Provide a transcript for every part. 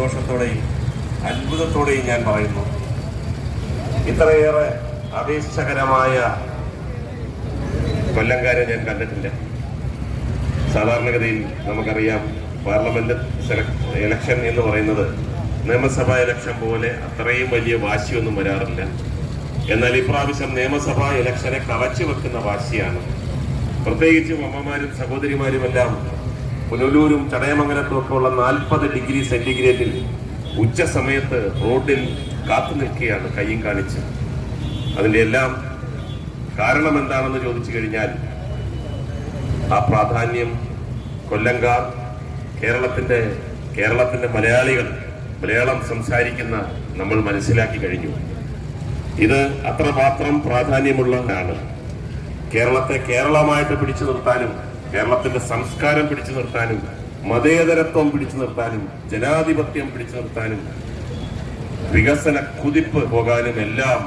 സന്തോഷത്തോടെയും അത്ഭുതത്തോടെയും ഞാൻ പറയുന്നു. ഇത്രയേറെ അപേക്ഷകരമായ കൊല്ലംകാരെ ഞാൻ കണ്ടിട്ടില്ല. സാധാരണഗതിയിൽ നമുക്കറിയാം പാർലമെന്റ് ഇലക്ഷൻ എന്ന് പറയുന്നത് നിയമസഭാ ഇലക്ഷൻ പോലെ അത്രയും വലിയ വാശിയൊന്നും വരാറില്ല. എന്നാൽ ഇപ്രാവശ്യം നിയമസഭാ ഇലക്ഷനെ കവച്ചു വെക്കുന്ന വാശിയാണ്. പ്രത്യേകിച്ചും അമ്മമാരും സഹോദരിമാരുമെല്ലാം പുനലൂരും ചടയമംഗലത്തും ഒക്കെ ഉള്ള നാൽപ്പത് ഡിഗ്രി സെന്റിഗ്രേഡിൽ ഉച്ച സമയത്ത് റോഡിൽ കാത്തു നിൽക്കുകയാണ് കയ്യും കാണിച്ച്. അതിന്റെ എല്ലാം കാരണം എന്താണെന്ന് ചോദിച്ചു കഴിഞ്ഞാൽ ആ പ്രാധാന്യം കൊല്ലങ്കാർ കേരളത്തിന്റെ കേരളത്തിന്റെ മലയാളികൾ മലയാളം സംസാരിക്കുന്ന നമ്മൾ മനസ്സിലാക്കി കഴിഞ്ഞു. ഇത് അത്രമാത്രം പ്രാധാന്യമുള്ളതാണ്. കേരളത്തെ കേരളമായിട്ട് പിടിച്ചു നിർത്താനും കേരളത്തിന്റെ സംസ്കാരം പിടിച്ചു നിർത്താനും മതേതരത്വം പിടിച്ചു നിർത്താനും ജനാധിപത്യം പിടിച്ചു നിർത്താനും വികസന കുതിപ്പ് പോകാനും എല്ലാം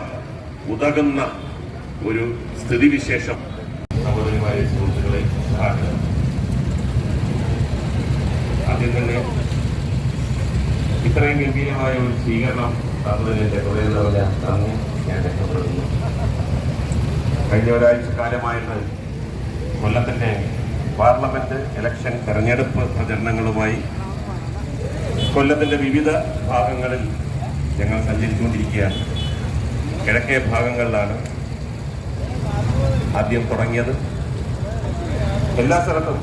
ഉതകുന്ന ഒരു സ്ഥിതിവിശേഷം സഹോദരിമാരെ സുഹൃത്തുക്കളെ ആദ്യം തന്നെ ഇത്രയും ഗംഭീരമായ ഒരു സ്വീകരണം തന്നതിന്റെ ഹൃദയം നിറഞ്ഞ നന്ദി ഞാൻ രക്ഷപ്പെടുന്നു കഴിഞ്ഞ ഒരാഴ്ച കാലമായിട്ട് കൊല്ലത്തിന്റെ പാർലമെന്റ് ഇലക്ഷൻ തെരഞ്ഞെടുപ്പ് പ്രചരണങ്ങളുമായി കൊല്ലത്തിന്റെ വിവിധ ഭാഗങ്ങളിൽ ഞങ്ങൾ സഞ്ചരിച്ചുകൊണ്ടിരിക്കുകയാണ്. കിഴക്കേ ഭാഗങ്ങളിലാണ് ആദ്യം തുടങ്ങിയത്. എല്ലാ സ്ഥലത്തും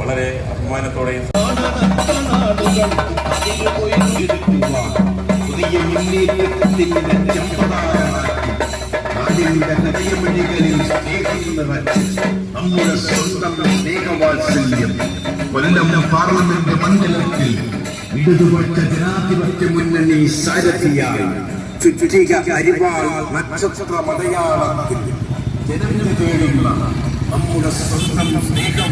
വളരെ അഭിമാനത്തോടെയും പുതിയ മുന്നേറ്റത്തിന്റെ നമ്മുടെ സ്വന്തം സ്നേഹവാത്സല്യം കൊല്ലം പാർലമെന്റ് മണ്ഡലത്തിൽ ഇടതുപക്ഷ ജനാധിപത്യ മുന്നണി സാരഥിയായി ചുറ്റിക അരിവാൾ നമ്മുടെ സ്വന്തം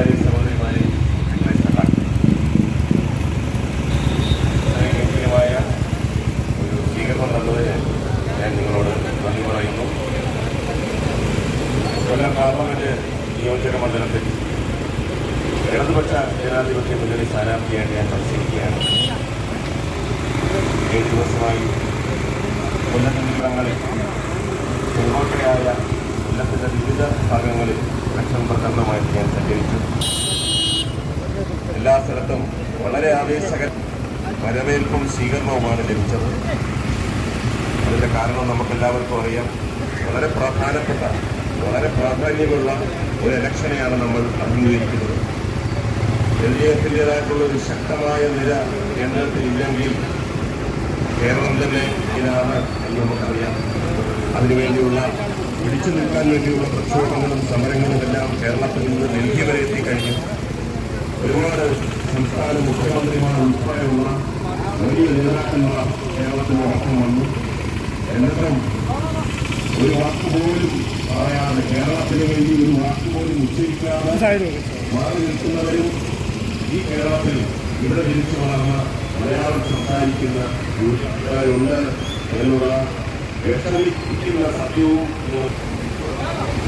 അമ്മമാരെ സഹോദരിമാരെ ഗംഭീരമായ ഒരു സ്വീകരണം തന്നതിന് ഞാൻ നിങ്ങളോട് പറയുന്നു. കൊല്ലം പാർലമെന്റ് നിയോജക മണ്ഡലത്തിൽ ഇടതുപക്ഷ ജനാധിപത്യ മുന്നണി സ്ഥാനാർത്ഥിയായിട്ട് ഞാൻ മത്സരിക്കുകയാണ്. ഏഴ് ദിവസമായി കൊല്ലത്തിന്റെ ഇടങ്ങളിൽ ചെങ്കോട്ടയായ കൊല്ലത്തിന്റെ വിവിധ ഭാഗങ്ങളിൽ ലക്ഷം പ്രചരണമായിട്ട് ഞാൻ സഞ്ചരിച്ചു. എല്ലാ സ്ഥലത്തും വളരെ ആവേശക വരവേൽപ്പും സ്വീകരണവുമാണ് ലഭിച്ചത്. അതിന്റെ കാരണം നമുക്കെല്ലാവർക്കും അറിയാം. വളരെ പ്രധാനപ്പെട്ട വളരെ പ്രാധാന്യമുള്ള ഒരു ഇലക്ഷനെയാണ് നമ്മൾ അഭിമുഖീകരിക്കുന്നത് എൽ ഡി എഫിന്റേതായിട്ടുള്ള ഒരു ശക്തമായ നിര കേന്ദ്രത്തിൽ ഇല്ലെങ്കിൽ കേരളം തന്നെ ഇതാണ് എന്ന് നമുക്കറിയാം. അതിനുവേണ്ടിയുള്ള പിടിച്ചു നിൽക്കാൻ വേണ്ടിയുള്ള പ്രക്ഷോഭങ്ങളും സമരങ്ങളും എല്ലാം കേരളത്തിൽ നിന്ന് ഡൽഹി വരെ എത്തിക്കഴിഞ്ഞു. ഒരുപാട് സംസ്ഥാന മുഖ്യമന്ത്രിമാർ ഉൾപ്പെടെയുള്ള വലിയ നേതാക്കന്മാർ കേരളത്തിനോടൊപ്പം വന്നു. എന്നിട്ടും ഒരു വാക്കുപോലും പറയാതെ കേരളത്തിന് വേണ്ടി ഒരു വാക്കുപോലും ഉച്ചരിക്കാതെ മാറി നിൽക്കുന്നവരും ഈ കേരളത്തിൽ ഇവിടെ ജനിച്ചു വളർന്ന മലയാളം സംസാരിക്കുന്ന ഉണ്ട് എന്നുള്ള വിഷമിക്കുന്ന സത്യവും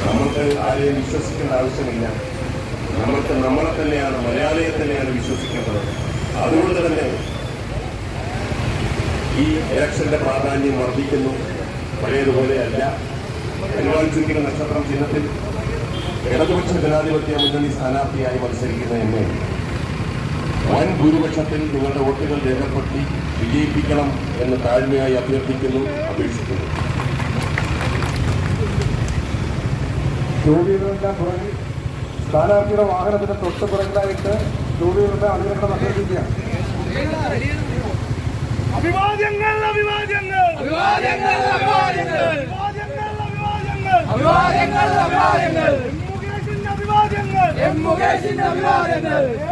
നമുക്ക് ആരെയും വിശ്വസിക്കേണ്ട ആവശ്യമില്ല. നമ്മൾക്ക് നമ്മളെ തന്നെയാണ് മലയാളിയെ തന്നെയാണ് വിശ്വസിക്കേണ്ടത്. അതുകൊണ്ട് തന്നെ ഈ ഇലക്ഷന്റെ പ്രാധാന്യം വർദ്ധിക്കുന്നു. പഴയതുപോലെയല്ല അല്ല. അനുവാദിച്ചിരിക്കുന്ന നക്ഷത്രം ചിഹ്നത്തിൽ ഇടതുപക്ഷ ജനാധിപത്യ മുന്നണി സ്ഥാനാർത്ഥിയായി മത്സരിക്കുന്ന എന്നെ വൻ ഭൂരിപക്ഷത്തിൽ നിങ്ങളുടെ വോട്ടുകൾ രേഖപ്പെടുത്തി വിജയിപ്പിക്കണം എന്ന് താഴ്മയായി അഭ്യർത്ഥിക്കുന്നു അപേക്ഷിക്കുന്നു. ചോദ്യങ്ങളെല്ലാം പുറകിൽ സ്ഥാനാർത്ഥിയുടെ വാഹനത്തിന്റെ തൊട്ട് പുറകിലായിട്ട് ടൂ വീലറിന്റെ അണികളെ നശിപ്പിക്കുകയാണ് അഭിവാദ്യങ്ങൾ. അഭിവാദ്യങ്ങൾ അഭിവാദ്യങ്ങൾ. അഭിവാദ്യങ്ങൾ അഭിവാദ്യങ്ങൾ. അഭിവാദ്യങ്ങൾ അഭിവാദ്യങ്ങൾ. അഭിവാദ്യങ്ങൾ.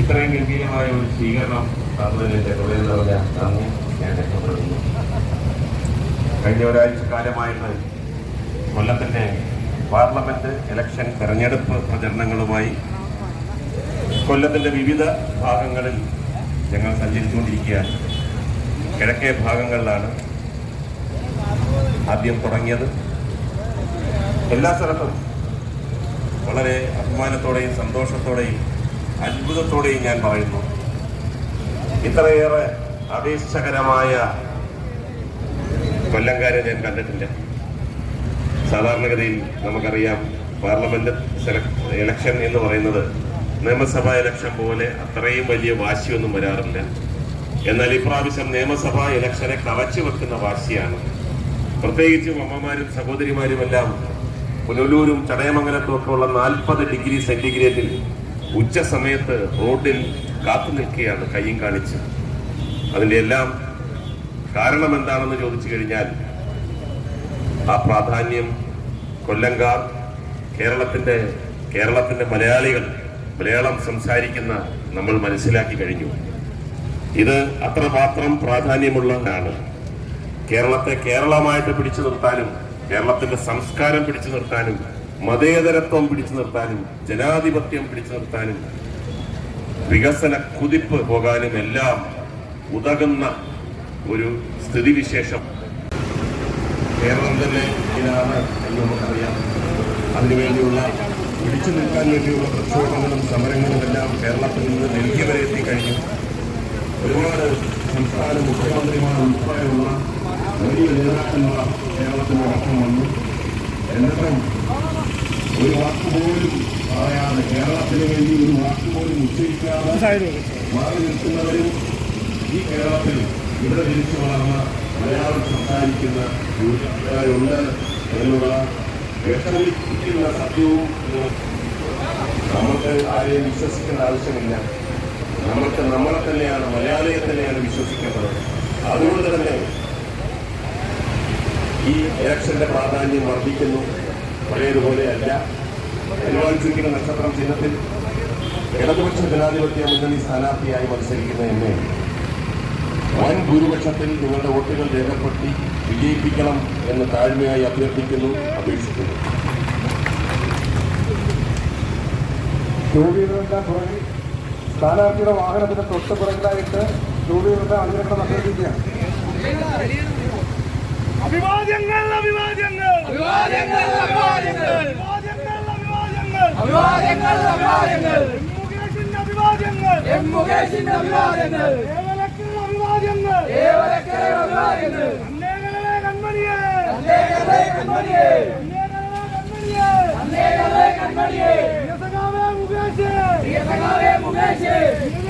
ഇത്രയും ഗംഭീരമായ ഒരു സ്വീകരണം തന്നതിന്റെ ഹൃദയം നിറഞ്ഞ നന്ദി. ഞാൻ രേഖപ്പെടുത്തുന്നു കഴിഞ്ഞ ഒരാഴ്ച കാലമായിട്ട് കൊല്ലത്തിന്റെ പാർലമെന്റ് ഇലക്ഷൻ തെരഞ്ഞെടുപ്പ് പ്രചരണങ്ങളുമായി. കൊല്ലത്തിന്റെ വിവിധ ഭാഗങ്ങളിൽ ഞങ്ങൾ സഞ്ചരിച്ചുകൊണ്ടിരിക്കുകയാണ്. കിഴക്കേ ഭാഗങ്ങളിലാണ് ആദ്യം തുടങ്ങിയത്. എല്ലാ സ്ഥലത്തും വളരെ അഭിമാനത്തോടെയും സന്തോഷത്തോടെയും അത്ഭുതത്തോടെയും ഞാൻ പറയുന്നു. ഇത്രയേറെ അപേക്ഷകരമായ കൊല്ലംകാരെ ഞാൻ കണ്ടിട്ടില്ല. സാധാരണഗതിയിൽ നമുക്കറിയാം പാർലമെന്റ് ഇലക്ഷൻ എന്ന് പറയുന്നത് നിയമസഭാ ഇലക്ഷൻ പോലെ അത്രയും വലിയ വാശിയൊന്നും വരാറില്ല. എന്നാൽ ഇപ്രാവശ്യം നിയമസഭാ ഇലക്ഷനെ കവച്ചു വെക്കുന്ന വാശിയാണ്. പ്രത്യേകിച്ചും അമ്മമാരും സഹോദരിമാരുമെല്ലാം പുനലൂരും ചടയമംഗലത്തും ഒക്കെ ഉള്ള നാൽപ്പത് ഡിഗ്രി സെന്റിഗ്രേഡിൽ ഉച്ച സമയത്ത് റോഡിൽ കാത്തു നിൽക്കുകയാണ് കയ്യും കാണിച്ച് അതിന്റെ എല്ലാം കാരണം എന്താണെന്ന് ചോദിച്ചു കഴിഞ്ഞാൽ ആ പ്രാധാന്യം കൊല്ലങ്കാർ കേരളത്തിന്റെ കേരളത്തിന്റെ മലയാളികൾ മലയാളം സംസാരിക്കുന്ന നമ്മൾ മനസ്സിലാക്കി കഴിഞ്ഞു. ഇത് അത്രമാത്രം പ്രാധാന്യമുള്ളതാണ്. കേരളത്തെ കേരളമായിട്ട് പിടിച്ചു നിർത്താനും കേരളത്തിന്റെ സംസ്കാരം പിടിച്ചു നിർത്താനും മതേതരത്വം പിടിച്ചു നിർത്താനും ജനാധിപത്യം പിടിച്ചു നിർത്താനും വികസന കുതിപ്പ് പോകാനും എല്ലാം ഉതകുന്ന ഒരു സ്ഥിതിവിശേഷം. കേരളം തന്നെ ഇതിനാണ് എന്ന് നമുക്കറിയാം. അതിനുവേണ്ടിയുള്ള പിടിച്ചു നിൽക്കാൻ വേണ്ടിയുള്ള പ്രക്ഷോഭങ്ങളും സമരങ്ങളും എല്ലാം കേരളത്തിൽ നിന്ന് ഡൽഹി വരെ എത്തിക്കഴിഞ്ഞു. ഒരുപാട് സംസ്ഥാന മുഖ്യമന്ത്രിമാർ ഉൾപ്പെടെയുള്ള വലിയ നേതാക്കന്മാർ കേരളത്തിനോടൊപ്പം വന്നു. എന്നിട്ടും ഒരു വാക്കുപോലും പറയാതെ കേരളത്തിന് വേണ്ടി ഒരു വാക്കുപോലും ഉച്ചരിക്കാതെ മാറി നിൽക്കുന്നവരും ഈ കേരളത്തിൽ ഇവിടെ ജനിച്ചു വളർന്ന മലയാളം സംസാരിക്കുന്ന ഉണ്ട് എന്നുള്ള വിഷമിപ്പിക്കുന്ന സത്യവും നമുക്ക് ആരെയും വിശ്വസിക്കേണ്ട ആവശ്യമില്ല. നമുക്ക് നമ്മളെ തന്നെയാണ് മലയാളിയെ തന്നെയാണ് വിശ്വസിക്കേണ്ടത്. അതുകൊണ്ട് തന്നെ ഈ ഇലക്ഷന്റെ പ്രാധാന്യം വർദ്ധിക്കുന്നു. പഴയതുപോലെയല്ല. അനുവാദിച്ചിരിക്കുന്ന നക്ഷത്രം ചിഹ്നത്തിൽ ഇടതുപക്ഷ ജനാധിപത്യ മുന്നണി സ്ഥാനാർത്ഥിയായി മത്സരിക്കുന്ന എന്നെ വൻ ഭൂരിപക്ഷത്തിൽ നിങ്ങളുടെ വോട്ടുകൾ രേഖപ്പെടുത്തി വിജയിപ്പിക്കണം എന്ന് താഴ്മയായി അഭ്യർത്ഥിക്കുന്നു അപേക്ഷിക്കുന്നു. സ്ഥാനാർത്ഥിയുടെ വാഹനത്തിന് തൊട്ട് പുറകിലായിട്ട് ടൂ വീലറിന്റെ അണികളെ നശിപ്പിക്കുകയാണ് അഭിവാദ്യങ്ങൾ അഭിവാദ്യങ്ങൾ. അഭിവാദ്യങ്ങൾ അഭിവാദ്യങ്ങൾ. അഭിവാദ്യങ്ങൾ അഭിവാദ്യങ്ങൾ. മുകേഷിന്റെ അഭിവാദ്യങ്ങൾ. എം മുകേഷിന്റെ അഭിവാദ്യങ്ങൾ. അഭിവാദ്യങ്ങൾ. അഭിവാദ്യങ്ങൾ. കൺമണിയേ. കൺമണിയേ. കൺമണിയേ. കൺമണിയേ. മുകേഷ്. മുകേഷ്.